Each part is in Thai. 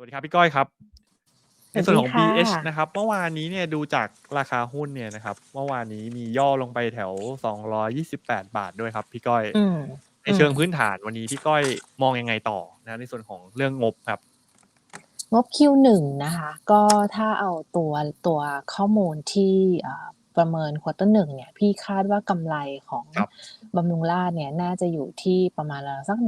วัสดีครับพี่ก้อยครับสในวัสส่วนดีของค่ะ BH นะครับ เมื่อวานนี้เนี่ยดูจากราคาหุ้นเนี่ยนะครับ เมื่อวานนี้มีย่อลงไปแถว 228 บาทด้วยครับ พี่ก้อยอืมในเชิงพื้นฐานวันนี้พี่ก้อยมองยังไงต่อนะในส่วนของเรื่องงบครับงบ Q1 นะคะ ก็ถ้าเอาตัวตัวข้อมูลที่เอ่อ ประเมินควอเตอร์หนึ่งเนี่ยพี่คาดว่ากำไรของครับบำรุงราษฎร์เนี่ยน่าจะอยู่ที่ประมาณราวสัก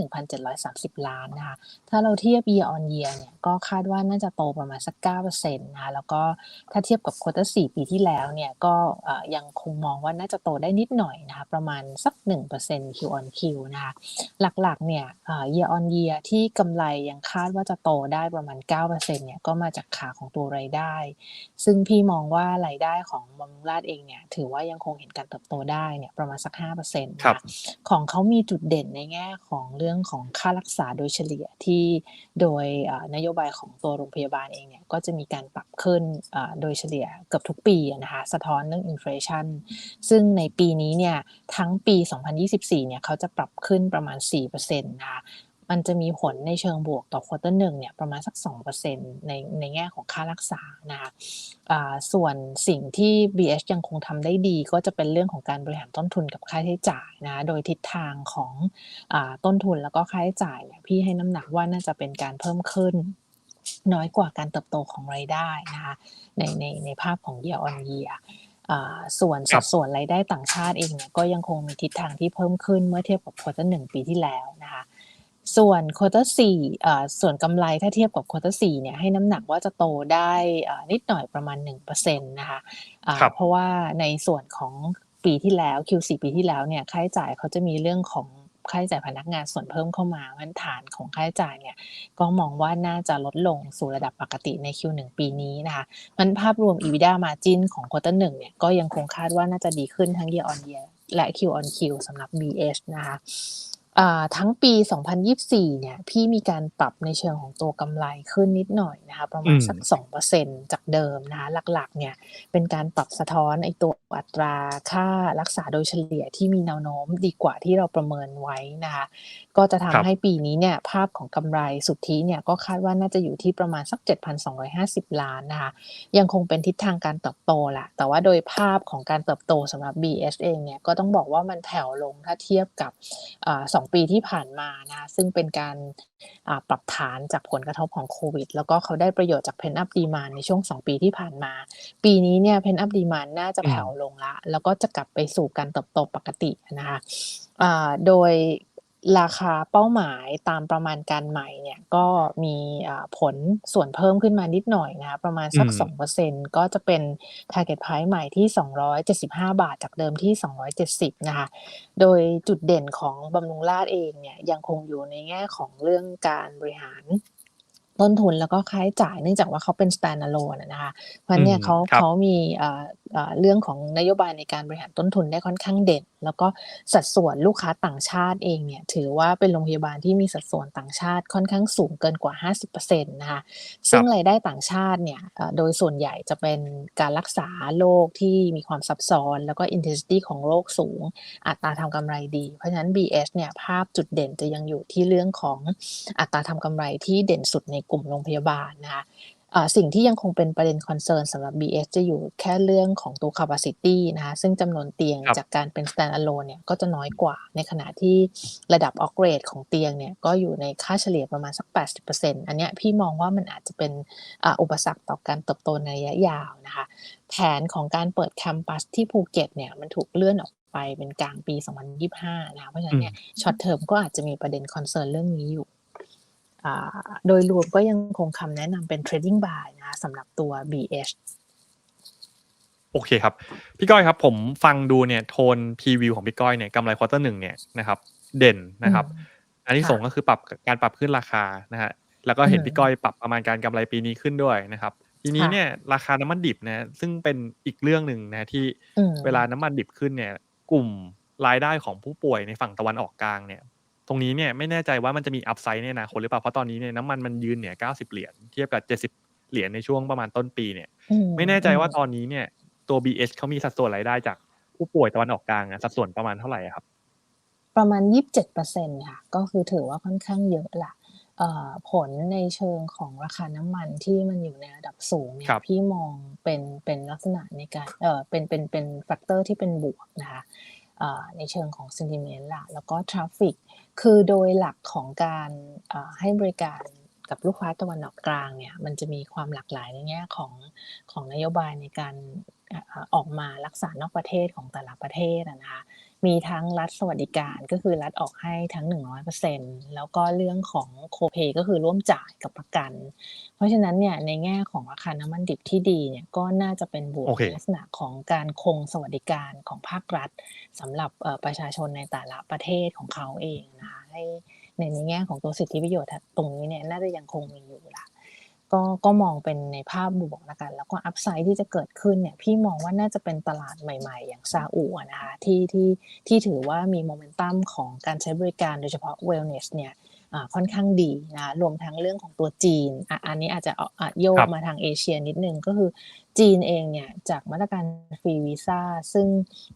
1,730 ล้านนะคะถ้าเราเทียบ year on year เนี่ยก็คาดว่าน่าจะโตประมาณสัก9%นะคะแล้วก็ถ้าเทียบกับควอเตอร์4ปีที่แล้วเนี่ยก็เอ่อยังคงมองว่าน่าจะโตได้นิดหน่อยนะคะประมาณสัก 1% Q on Q นะคะหลักๆเนี่ยเอ่อ year on year ที่กำไรยังคาดว่าจะโตได้ประมาณ9%เนี่ยก็มาจากขาของตัวรายได้ ซึ่งพี่มองว่ารายได้ของบำรุงราษฎร์เองเนี่ย ถือว่ายังคงเห็นการเติบโตได้เนี่ยประมาณสัก5%นะครัคะบของเขามีจุดเด่นในแง่ของเรื่องของค่ารักษาโดยเฉลี่ยที่โดยเอ่อนโยบายของตัวโรงพยาบาลเองเนี่ยก็จะมีการปรับขึ้นเอ่อโดยเฉลี่ยเกือบทุกปีอะนะคะสะท้อนเรื่องอินฟลชันซึ่งในปีนี้เนี่ยทั้งปี 2024 เนี่ยเขาจะปรับขึ้นประมาณ4%นะคะ มันจะมีผลในเชิงบวกต่อควอเตอร์หนึ่งเนี่ยประมาณสัก 2%ในในแง่ของค่ารักษานะคะอ่าส่วนสิ่งที่ BH ยังคงทำได้ดีก็จะเป็นเรื่องของการบริหารต้นทุนกับค่าใช้จ่ายนะโดยทิศทางของอาต้นทุนแล้วก็ค่าใช้จ่ายเนี่ยพี่ให้น้ำหนักว่าน่าจะเป็นการเพิ่มขึ้นน้อยกว่าการเติบโตของรายได้นะคะในในในภาพของ year on year อ่าส่วนครัสับดส่วนรายได้ต่างชาติเองเนี่ยก็ยังคงมีทิศทางที่เพิ่มขึ้นเมื่อเทียบกับควอเตอร์หนึ่งปีที่แล้วนะคะ ส่วนควอเตอร์สี่เอ่อส่วนกำไรถ้าเทียบกับควอเตอร์สี่เนี่ยให้น้ำหนักว่าจะโตได้เอ่อนิดหน่อยประมาณ1%นะคะอ่าครับเพราะว่าในส่วนของปีที่แล้ว Q4 ปีที่แล้วเนี่ยค่าใช้จ่ายเขาจะมีเรื่องของค่าใช้จ่ายพนักงานส่วนเพิ่มเข้ามาเพราะฉะนั้นฐานของค่าใช้จ่ายเนี่ยก็มองว่าน่าจะลดลงสู่ระดับปกติใน Q1 ปีนี้นะคะมันภาพรวม EBITDA margin ของควอเตอร์หนึ่งเนี่ยก็ยังคงคาดว่าน่าจะดีขึ้นทั้ง year on year และ Q on Q สำหรับ BH นะคะอ่า ทั้งปี 2024 เนี่ย พี่มีการปรับในเชิงของตัวกำไรขึ้นนิดหน่อยนะคะ ประมาณอืมสัก 2%จากเดิมนะคะ หลักๆ เนี่ย เป็นการปรับสะท้อนไอ้ตัวอัตราค่ารักษาโดยเฉลี่ยที่มีแนวโน้มดีกว่าที่เราประเมินไว้นะคะ ก็จะครัทำบให้ปีนี้เนี่ย ภาพของกำไรสุทธิเนี่ย ก็คาดว่าน่าจะอยู่ที่ประมาณสัก 7,250 ล้านนะคะ ยังคงเป็นทิศทางการเติบโตแหละ แต่ว่าโดยภาพของการเติบโตสำหรับ BH เองเนี่ย ก็ต้องบอกว่ามันแผ่วลงถ้าเทียบกับอ่าสองปีที่ผ่านมานะคะซึ่งเป็นการอ่าปรับฐานจากผลกระทบของโควิด แล้วก็เขาได้ประโยชน์จาก pent up demand ในช่วง 2 ปีที่ผ่านมา ปีนี้เนี่ย pent up demand น่าจะอืมแผ่วลงละ แล้วก็จะกลับไปสู่การเติบโตปกตินะคะอ่าโดย ราคาเป้าหมายตามประมาณการใหม่เนี่ยก็มีอ่าผลส่วนเพิ่มขึ้นมานิดหน่อยนะคะประมาณสักอืม2%ก็จะเป็น target price ใหม่ที่ 275 บาทจากเดิมที่ 270 นะคะ โดยจุดเด่นของบำรุงราษฎร์เองเนี่ยยังคงอยู่ในแง่ของเรื่องการบริหาร ต้นทุนแล้วก็ค่าใช้จ่ายเนื่องจากว่าเขาเป็น standalone อะนะคะเพราะฉะนั้นเนี่ยอืมเขาครับเขามีเอ่อเอ่อเรื่องของนโยบายในการบริหารต้นทุนได้ค่อนข้างเด่นแล้วก็สัดส่วนลูกค้าต่างชาติเองเนี่ยถือว่าเป็นโรงพยาบาลที่มีสัดส่วนต่างชาติค่อนข้างสูงเกินกว่า 50%นะคะซึ่งรายได้ต่างชาติเนี่ยเอ่อโดยส่วนใหญ่จะเป็นการรักษาโรคที่มีความซับซ้อน แล้วก็ intensity ของโรคสูง อัตราทำกำไรดี เพราะฉะนั้น BS เนี่ยภาพจุดเด่นจะยังอยู่ที่เรื่องของอัตราทำกำไรที่เด่นสุดในกลุ่มโรงพยาบาลนะคะเอ่อสิ่งที่ยังคงเป็นประเด็นคอนเซิร์นสำหรับ BS จะอยู่แค่เรื่องของตัว capacity นะคะซึ่งจำนวนเตียงครับจากการเป็น standalone เนี่ยก็จะน้อยกว่าในขณะที่ระดับ upgrade ของเตียงเนี่ยก็อยู่ในค่าเฉลี่ยประมาณสัก 80%อันเนี้ยพี่มองว่ามันอาจจะเป็นอ่าอุปสรรคต่อการเติบโตในระยะยาวนะคะแผนของการเปิดแคมปัสที่ภูเก็ตเนี่ยมันถูกเลื่อนออกไปเป็นกลางปี 2025 นะคะเพราะฉะนั้นเนี่ยช็อตเทอมก็อาจจะมีประเด็นคอนเซิร์นเรื่องนี้อยู่อ่า โดยรวมก็ยังคงคำแนะนำเป็น trading buy นะคะสำหรับตัว BH โอเคครับ พี่ก้อยครับ ผมฟังดูเนี่ยโทนพรีวิวของพี่ก้อยเนี่ยกำไรควอเตอร์หนึ่งเนี่ยนะครับ เด่นนะครับอืมอันที่ค่ะสองก็คือปรับการปรับขึ้นราคานะฮะแล้วก็เห็นอืมพี่ก้อยปรับประมาณการกำไรปีนี้ขึ้นด้วยนะครับ ทีนี้ค่ะเนี่ยราคาน้ำมันดิบนะซึ่งเป็นอีกเรื่องหนึ่งนะที่อืมเวลาน้ำมันดิบขึ้นเนี่ย กลุ่มรายได้ของผู้ป่วยในฝั่งตะวันออกกลางเนี่ย ตรงนี้เนี่ยไม่แน่ใจว่ามันจะมีอัพไซด์ในอนาคตหรือเปล่าเพราะตอนนี้เนี่ยน้ำมันมันยืนเนี่ย90 เหรียญเทียบกับ 70 เหรียญในช่วงประมาณต้นปีเนี่ยอืไม่แน่ใจว่าตอนนี้เนี่ย ตัว BH เขามีสัดส่วนรายได้จากผู้ป่วยตะวันออกกลางอะสัดส่วนประมาณเท่าไหร่อะครับ ประมาณ 27%ค่ะ ก็คือถือว่าค่อนข้างเยอะละเอ่อผลในเชิงของราคาน้ำมันที่มันอยู่ในระดับสูงเนี่ครัยบพี่มองเป็นเป็นลักษณะในการเอ่อเป็นเป็นเป็นแฟกเตอร์ที่เป็นบวกนะคะเอ่อ ในเชิงของ sentiment ล่ะ แล้วก็ traffic คือโดยหลักของการให้บริการกับลูกค้าตะวันออกกลางเนี่ย มันจะมีความหลากหลายในแง่ของของนโยบายในการออกมารักษานอกประเทศของแต่ละประเทศนะคะ มีทั้งรัฐสวัสดิการก็คือรัฐออกให้ทั้ง 100%แล้วก็เรื่องของโคเ a ก็คือร่วมจ่ายกับประกัน เพราะฉะนั้นเนี่ยในแง่ของราคาน้ำมันดิบที่ดีเนี่ยก็น่าจะเป็นบวกโอเคในลักษณะของการคงสวัสดิการของภาครัฐสำหรับเอ่อประชาชนในแต่ละประเทศของเขาเองนะคะให้ในในแง่ของตัวสิทธิประโยชน์ตรงนี้เนี่ยน่าจะยังคงมีอยู่ละ ก็ก็มองเป็นในภาพบวกแล้วกัน แล้วก็อัพไซด์ที่จะเกิดขึ้นเนี่ยพี่มองว่าน่าจะเป็นตลาดใหม่ ๆ อย่างซาอุอะนะคะที่ที่ที่ถือว่ามีโมเมนตัมของการใช้บริการโดยเฉพาะ wellness เนี่ยอ่าค่อนข้างดีนะรวมทั้งเรื่องของตัวจีนอะอันนี้อาจจะเอาอะโยคกรับมาทางเอเชียนิดนึงก็คือจีนเองเนี่ยจากมาตรการฟรีวีซ่าซึ่ง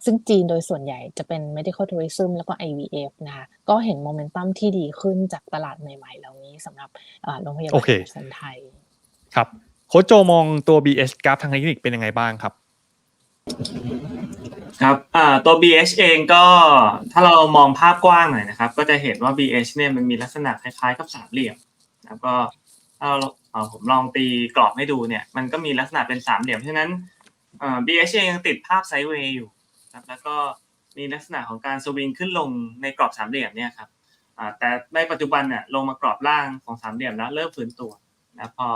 ซึ่งจีนโดยส่วนใหญ่จะเป็น medical tourism แล้วก็ IVF นะคะก็เห็นโมเมนตัมที่ดีขึ้นจากตลาดใหม่ๆ เหล่านี้สำหรับอ่าโรงพยาบาโอลเคเอกชนไทย ครับโค้ชโจมองตัว BS กราฟทางเทคนิคเป็นยังไงบ้างครับ ครับอ่าตัว BH เองก็ถ้าเรามองภาพกว้างหน่อยนะครับ ก็จะเห็นว่า BH เนี่ยมันมีลักษณะคล้ายๆกับสามเหลี่ยมแล้วก็ถ้าเราผมลองตีกรอบให้ดูเนี่ย มันก็มีลักษณะเป็นสามเหลี่ยมฉะนั้นเอ่อ BH เองยังติดภาพไซด์เวย์อยู่ครับแล้วก็มีลักษณะของการสวิงขึ้นลงในกรอบสามเหลี่ยมเนี่ยครับอ่าแต่ในปัจจุบันเนี่ยลงมากรอบล่างของสามเหลี่ยมแล้วเริ่มฟื้นตัวนะพอ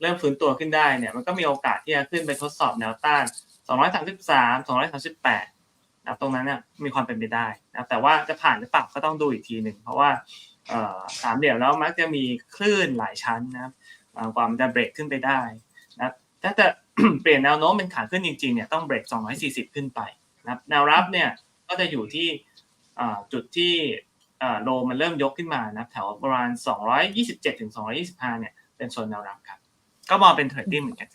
เริ่มฟื้นตัวขึ้นได้เนี่ยมันก็มีโอกาสที่จะขึ้นไปทดสอบแนวต้าน 233 238นะครับตรงนั้นเนี่ยมีความเป็นไปได้นะแต่ว่าจะผ่านหรือเปล่าก็ต้องดูอีกทีหนึ่งเพราะว่าสามเหลี่ยมแล้วมักจะมีคลื่นหลายชั้นนะครับกว่ามันจะเบรกขึ้นไปได้นะถ้าจะเปลี่ยนแนวโน้มเป็นขาขึ้นจริงๆเนี่ยต้องเบรก 240 ขึ้นไปนะครับแนวรับเนี่ยก็จะอยู่ที่จุดที่โลมันเริ่มยกขึ้นมานะแถวประมาณ 227ถึง225 เนี่ยเป็นโซนแนวรับครับ ก็มองเป็นเทรดดิ้งเหมือนกัน